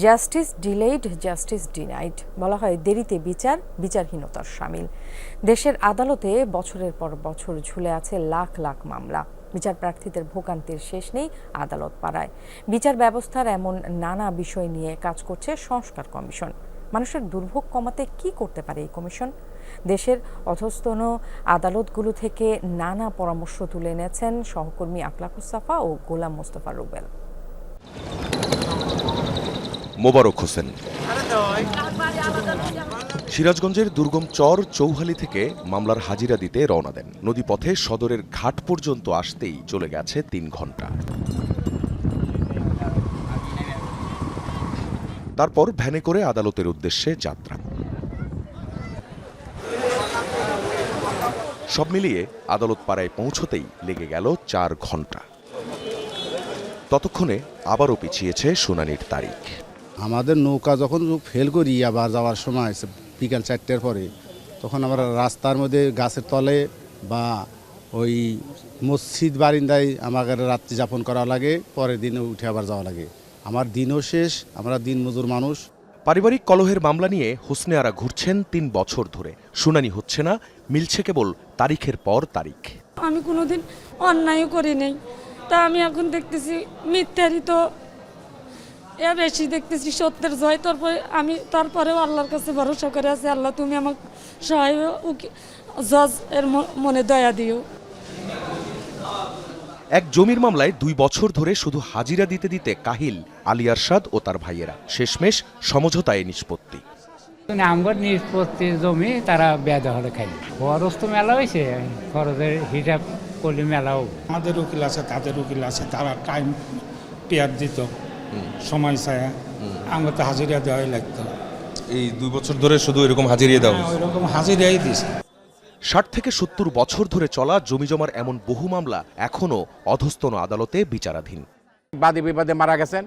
Justice delayed justice denied বলা হয় দেরিতে বিচার, বিচারহীনতার সামিল। দেশের আদালতে বছরের পর বছর ঝুলে আছে লাখ লাখ মামলা। বিচার প্রার্থীদের ভোগান্তির শেষ নেই আদালত পাড়ায়। বিচার ব্যবস্থার এমন নানা বিষয় নিয়ে কাজ করছে সংস্কার কমিশন। মানুষের দুর্ভোগ কমাতে কি করতে পারে এই কমিশন? দেশের অধস্তন আদালতগুলো থেকে নানা পরামর্শ তুলে এনেছেন সহকর্মী আকলাকুসাফা ও গোলাম মোস্তফা রুবেল। মোবারক হোসেন। সিরাজগঞ্জের দুর্গম চর চৌহালি থেকে মামলার হাজিরা দিতে রওনা দেন। নদীপথে সদরের ঘাট পর্যন্ত আসতেই চলে গেছে তিন ঘণ্টা। তারপর ভ্যানে করে আদালতের উদ্দেশ্যে যাত্রা। সব মিলিয়ে আদালত পাড়ায় পৌঁছতেই লেগে গেল চার ঘণ্টা। ততক্ষণে আবারও পিছিয়েছে শুনানির তারিখ। আমাদের নৌকা যখন ফেল করি আবার যাওয়ার সময় বিকাল চারটের পরে তখন আমরা রাস্তার মধ্যে গাছের তলে বা ওই মসজিদ বারিন্দায় আমাদের রাত্রি যাপন করা লাগে পরের দিনে উঠে আবার যাওয়া লাগে। আমার দিনও শেষ আমরা দিন মজুর মানুষ। পারিবারিক কলহের মামলা নিয়ে হোসনে আরা ঘুরছেন তিন বছর ধরে। শুনানি হচ্ছে না মিলছে কেবল তারিখের পর তারিখ। আমি কোনোদিন অন্যায় করি নাই। তা আমি এখন দেখতেছি মিথ্যারই তো এ বেশি দেখতেছি সত্যের জয়। তারপরে আমি তারপরেও আল্লাহর কাছে ভরসা করে আছি আল্লাহ তুমি আমাকে সহায় জজ এর ম- মনে দয়া দিও। এক জমির মামলায় দুই বছর ধরে শুধু হাজিরা দিতে দিতে কাহিল আলী আরশাদ ও তার ভাইয়েরা। শেষমেশ সমঝোতায় নিষ্পত্তি। আমগর নিষ্পত্তি জমি তারা বেদা হলে খাই খরচ তো মেলা হয়েছে খরচের হিসাব করলে মেলাও। আমাদের উকিল আছে তাদের উকিল আছে তারা টাইম পেয়ার দিত। সময় ছায়া আমরা তো হাজিরা দেওয়াই লাগতো। এই দুই বছর ধরে শুধু এরকম হাজিরিয়ে দেওয়া ওই রকম হাজিরাই দিছে। ষাট থেকে সত্তর বছর ধরে চলা জমিজমার এমন বহু মামলা এখনও অধস্তন আদালতে বিচারাধীন। বাদী বিবাদে মারা গেছেন।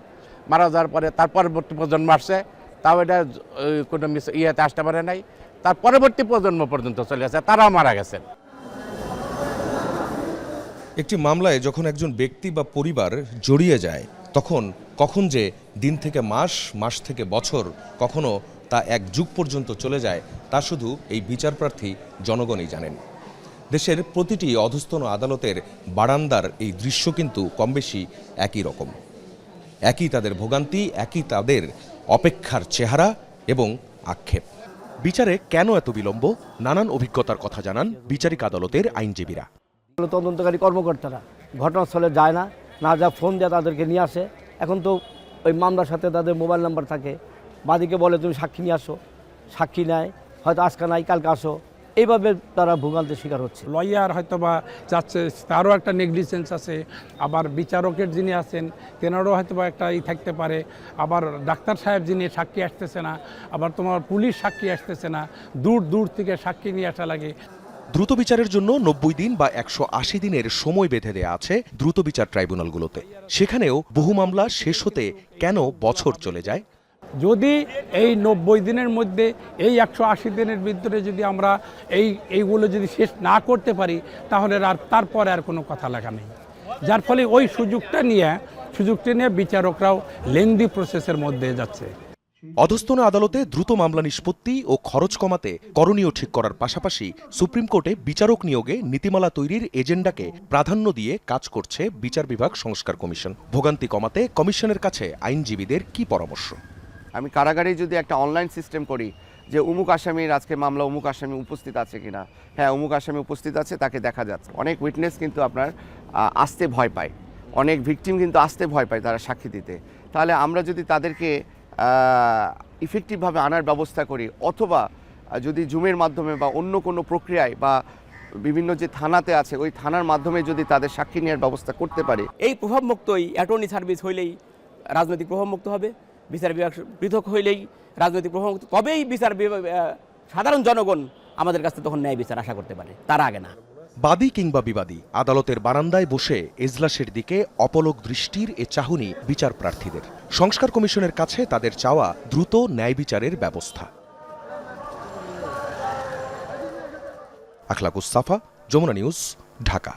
মারা যাওয়ার পরে তার পরবর্তী প্রজন্ম আসছে। তাও এটা ওই, কোনো মিস ইয়েতে আসতে পারে নাই। তার পরবর্তী প্রজন্ম পর্যন্ত চলে গেছে। তারাও মারা গেছেন। একটি মামলায় যখন একজন ব্যক্তি বা পরিবার জড়িয়ে যায় তখন কখন যে দিন থেকে মাস মাস থেকে বছর কখনো তা এক যুগ পর্যন্ত চলে যায় তা শুধু এই বিচারপ্রার্থী জনগণই জানেন। দেশের প্রতিটি অধস্তন আদালতের বারান্দার এই দৃশ্য কিন্তু কমবেশি একই রকম। একই তাদের ভোগান্তি একই তাদের অপেক্ষার চেহারা এবং আক্ষেপ। বিচারে কেন এত বিলম্ব? নানান অভিজ্ঞতার কথা জানান বিচারিক আদালতের আইনজীবীরা। তদন্তকারী কর্মকর্তারা। ঘটনাস্থলে যায় না। না যা ফোন দেয় তাদেরকে নিয়ে আসে। এখন তো ওই মামলার সাথে তাদের মোবাইল নাম্বার থাকে। বাদীকে বলে, তুমি সাক্ষী নিয়ে আসো। সাক্ষী নেয়, হয়তো আজকে নাই, কালকে আসো। এইভাবে তারা ভোগান্তির শিকার হচ্ছে। লয়ার হয়তো বা যাচ্ছে, তারও একটা নেগলিজেন্স আছে। আবার বিচারকের যিনি আছেন, তেনারও হয়তো বা একটা ই থাকতে পারে। আবার ডাক্তার সাহেব যিনি, সাক্ষী আসতেছে না। আবার তোমার পুলিশ সাক্ষী আসতেছে না। দূর দূর থেকে সাক্ষী নিয়ে আসা লাগে। দ্রুত বিচারের জন্য নব্বই দিন বা একশো আশি দিনের সময় বেঁধে দেয়া আছে দ্রুত বিচার ট্রাইব্যুনালগুলোতে। সেখানেও বহু মামলা শেষ হতে কেন বছর চলে যায়? যদি এই নব্বই দিনের মধ্যে এই একশো আশি দিনের ভিতরে যদি আমরা এই, এইগুলো যদি শেষ না করতে পারি, তাহলে আর তারপরে আর কোনো কথা লেখা নেই। যার ফলে ওই সুযোগটা নিয়ে সুযোগটা নিয়ে বিচারকরাও লেংদি প্রসেসের মধ্যে যাচ্ছে। অধস্তন আদালতে দ্রুত মামলা নিষ্পত্তি ও খরচ কমাতে করণীয় ঠিক করার পাশাপাশি সুপ্রিম কোর্টে বিচারক নিয়োগে নীতিমালা তৈরির এজেন্ডাকে প্রাধান্য দিয়ে কাজ করছে বিচার বিভাগ সংস্কার কমিশন। ভোগান্তি কমাতে কমিশনের কাছে আইনজীবীদের কি পরামর্শ? আমি কারাগারে যদি একটা অনলাইন সিস্টেম করি যে উমুক আসামির আজকে মামলা অমুক আসামি উপস্থিত আছে কিনা? হ্যাঁ অমুক আসামি উপস্থিত আছে, তাকে দেখা যাচ্ছে। অনেক উইটনেস কিন্তু আপনার আসতে ভয় পায়। অনেক ভিকটিম কিন্তু আসতে ভয় পায় তারা সাক্ষী দিতে। তাহলে আমরা যদি তাদেরকে ইফেক্টিভভাবে আনার ব্যবস্থা করি। অথবা যদি জুমের মাধ্যমে বা অন্য কোনো প্রক্রিয়ায় বা বিভিন্ন যে থানাতে আছে, ওই থানার মাধ্যমে যদি তাদের সাক্ষী নেওয়ার ব্যবস্থা করতে পারে। এই প্রভাবমুক্তই অ্যাটর্নি সার্ভিস হইলেই রাজনৈতিক প্রভাবমুক্ত হবে, বিচার বিভাগ পৃথক হইলেই রাজনৈতিক প্রভাবমুক্ত, তবেই বিচার বিভাগ সাধারণ জনগণ আমাদের কাছে তখন ন্যায় বিচার আশা করতে পারে, তার আগে না। বাদী কিংবা বিবাদী, আদালতের বারান্দায় বসে এজলাসের দিকে অপলক দৃষ্টির এ চাহনি বিচার প্রার্থীদের। সংস্কার কমিশনের কাছে তাদের চাওয়া দ্রুত ন্যায় বিচারের ব্যবস্থা। আখলাকুস সাফা, যমুনা নিউজ, ঢাকা।